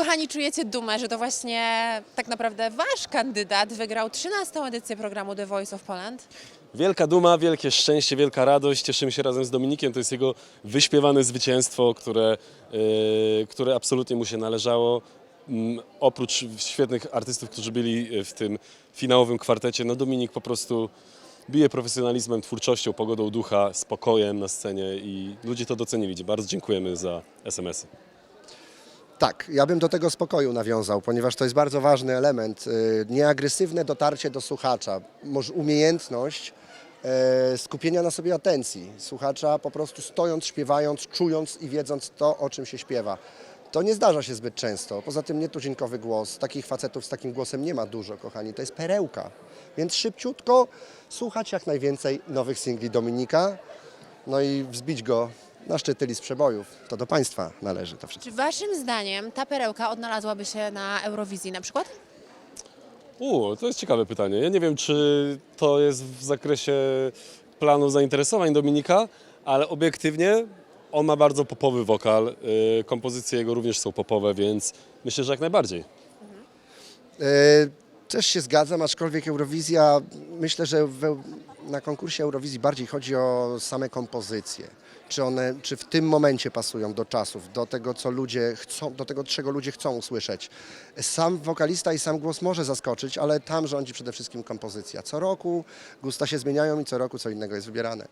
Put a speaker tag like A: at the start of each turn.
A: kochani, czujecie dumę, że to właśnie tak naprawdę wasz kandydat wygrał 13. edycję programu The Voice of Poland?
B: Wielka duma, wielkie szczęście, wielka radość. Cieszymy się razem z Dominikiem. To jest jego wyśpiewane zwycięstwo, które, yy, które absolutnie mu się należało. Mm, oprócz świetnych artystów, którzy byli w tym finałowym kwartecie, no Dominik po prostu bije profesjonalizmem, twórczością, pogodą ducha, spokojem na scenie i ludzie to docenili. Bardzo dziękujemy za SMS-y.
C: Tak, ja bym do tego spokoju nawiązał, ponieważ to jest bardzo ważny element. y, Nieagresywne dotarcie do słuchacza, moż- umiejętność e, skupienia na sobie atencji słuchacza, po prostu stojąc, śpiewając, czując i wiedząc to, o czym się śpiewa. To nie zdarza się zbyt często. Poza tym nietuzinkowy głos. Takich facetów z takim głosem nie ma dużo, kochani. To jest perełka. Więc szybciutko słuchać jak najwięcej nowych singli Dominika, no i wzbić go na szczyty list przebojów. To do Państwa należy to wszystko.
A: Czy waszym zdaniem ta perełka odnalazłaby się na Eurowizji na przykład?
B: U, to jest ciekawe pytanie. Ja nie wiem, czy to jest w zakresie planu zainteresowań Dominika, ale obiektywnie on ma bardzo popowy wokal. y, Kompozycje jego również są popowe, więc myślę, że jak najbardziej.
C: E, Też się zgadzam, aczkolwiek Eurowizja, myślę, że we, na konkursie Eurowizji bardziej chodzi o same kompozycje. Czy one, czy w tym momencie pasują do czasów, do tego, co ludzie chcą, do tego, czego ludzie chcą usłyszeć. Sam wokalista i sam głos może zaskoczyć, ale tam rządzi przede wszystkim kompozycja. Co roku gusta się zmieniają i co roku co innego jest wybierane.